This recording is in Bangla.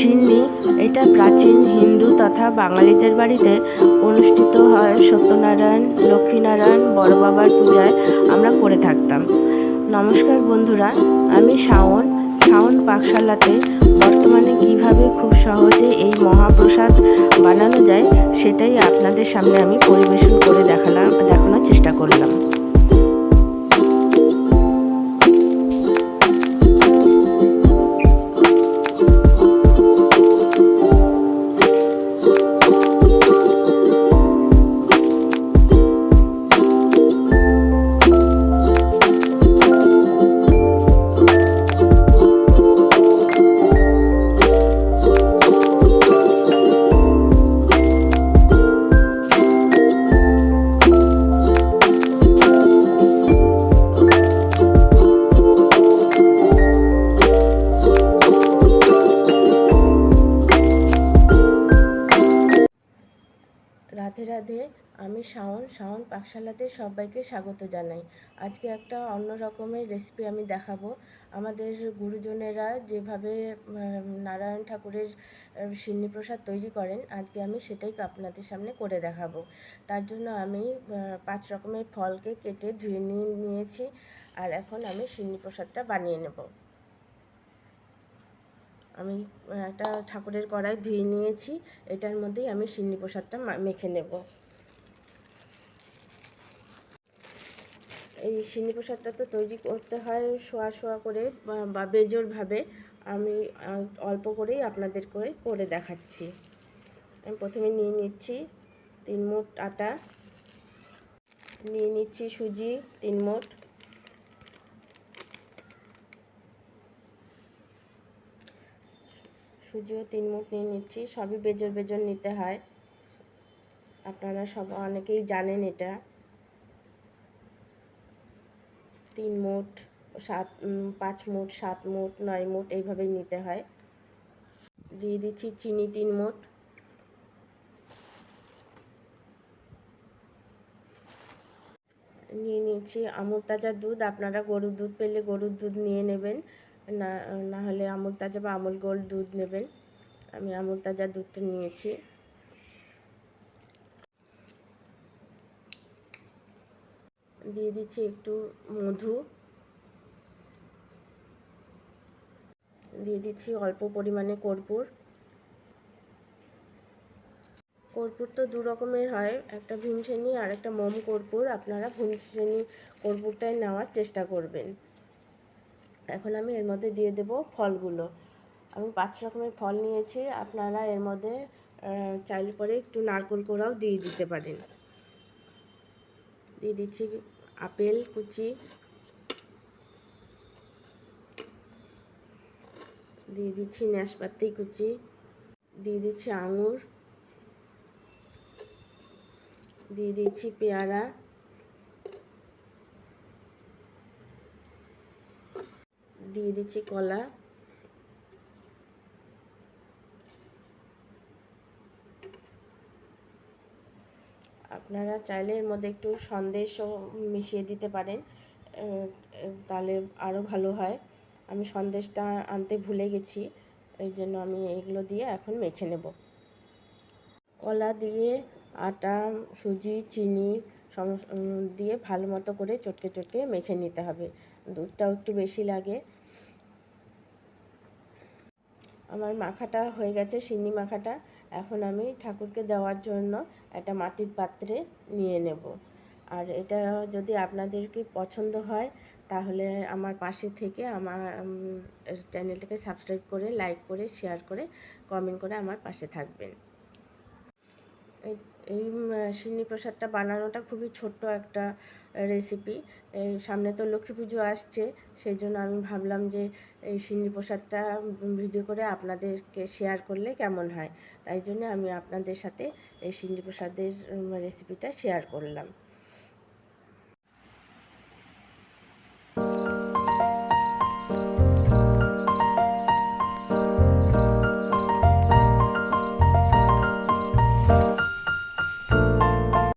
সিন্নি এটা প্রাচীন হিন্দু তথা বাঙালিদের বাড়িতে অনুষ্ঠিত হয় সত্যনারায়ণ, লক্ষ্মীনারায়ণ, বড় বাবার পূজায় আমরা করে থাকতাম। নমস্কার বন্ধুরা, আমি শাওন। শাওন পাকশালাতে বর্তমানে কীভাবে খুব সহজে এই মহাপ্রসাদ বানানো যায়, সেটাই আপনাদের সামনে আমি পরিবেশন করে দেখালাম, দেখানোর চেষ্টা করলাম। রাধে রাধে, আমি শাওন শাওন পাকশালাতে সবাইকে স্বাগত জানাই। আজকে একটা অন্য রকমের রেসিপি আমি দেখাবো। আমাদের গুরুজনেরা যেভাবে নারায়ণ ঠাকুরের সিন্নি প্রসাদ তৈরি করেন, আজকে আমি সেটাই আপনাদের সামনে করে দেখাবো। তার জন্য আমি পাঁচ রকমের ফলকে কেটে ধুয়ে নিয়ে নিয়েছি, আর এখন আমি সিন্নি প্রসাদটা বানিয়ে নেব। আমি একটা ঠাকুরের কড়াই ধুয়ে নিয়েছি। এটার মধ্যেই আমি সিন্নি প্রসাদটা মেখে নেব। এই সিন্নি প্রসাদটা তো তৈরি করতে হয় শোয়া শোয়া করে বা- বা বেজোরভাবে আমি অল্প করেই আপনাদের করে করে দেখাচ্ছি। আমি প্রথমে নিয়ে নিচ্ছি তিন মুঠ আটা। নিয়ে নিচ্ছি সুজি তিন মুঠ সুজিও তিন মুঠ নিয়ে নিচ্ছি, সবই বেজর বেজর নিতে হয়। আপনারা সব অনেকেই জানেন এটা। তিন মুঠ, সাত পাঁচ মুঠ, সাত মুঠ, নয় মুঠ এইভাবেই নিতে হয়। দিয়ে দিচ্ছি চিনি তিন মুঠ। নিয়ে নিচ্ছি আমুল তাজা দুধ। আপনারা গরুর দুধ পেলে গরুর দুধ নিয়ে নেবেন। না হলে আমুল তাজা বা আমুল গোল্ড দুধ নেবেন। আমি আমুল তাজা দুধটা নিয়েছি। দিয়ে দিচ্ছি একটু মধু। দিয়ে দিচ্ছি অল্প পরিমাণে কর্পূর। কর্পূর তো দু রকমের হয়, একটা ভীমসেনি আর একটা মোম কর্পূর। আপনারা ভীমসেনি কর্পূরটাই নেওয়ার চেষ্টা করবেন। এখন আমি এর মধ্যে দিয়ে দেব ফলগুলো। আমি পাঁচ রকমের ফল নিয়েছি, আপনারা এর মধ্যে চাইলে পরে একটু নারকোল কোড়াও দিয়ে দিতে পারেন। দিয়ে দিচ্ছি আপেল, কুচি। দিয়ে দিচ্ছি নাশপাতি, কুচি। দিয়ে দিচ্ছি আঙুর। দিয়ে দিচ্ছি পেয়ারা। দিয়ে দিচ্ছি কলা। আপনারা চাইলে এর মধ্যে একটু সন্দেশও মিশিয়ে দিতে পারেন তাহলে আরও ভালো হয়। আমি সন্দেশটা আনতে ভুলে গেছি, এই জন্য আমি এগুলো দিয়ে এখন মেখে নেব। কলা দিয়ে আটা, সুজি, চিনি দিয়ে ভালো মতো করে চটকে চটকে মেখে নিতে হবে। দুধটাও একটু বেশি লাগে। আমার মাখাটা হয়ে গেছে সিন্নি মাখাটা। এখন আমি ঠাকুরকে দেওয়ার জন্য একটা মাটির পাত্রে নিয়ে নেব। আর এটা যদি আপনাদেরকে পছন্দ হয়, তাহলে আমার পাশে থেকে আমার চ্যানেলটাকে সাবস্ক্রাইব করে, লাইক করে, শেয়ার করে, কমেন্ট করে আমার পাশে থাকবেন। এই সিন্নি প্রসাদটা বানানোটা খুবই ছোট্ট একটা রেসিপি সামনে তো লক্ষ্মী পুজো আসছে, সেই জন্য আমি ভাবলাম যে এই সিন্নি প্রসাদটা ভিডিও করে আপনাদেরকে শেয়ার করলে কেমন হয়। তাই জন্য আমি আপনাদের সাথে এই সিন্নি প্রসাদের রেসিপিটা শেয়ার করলাম।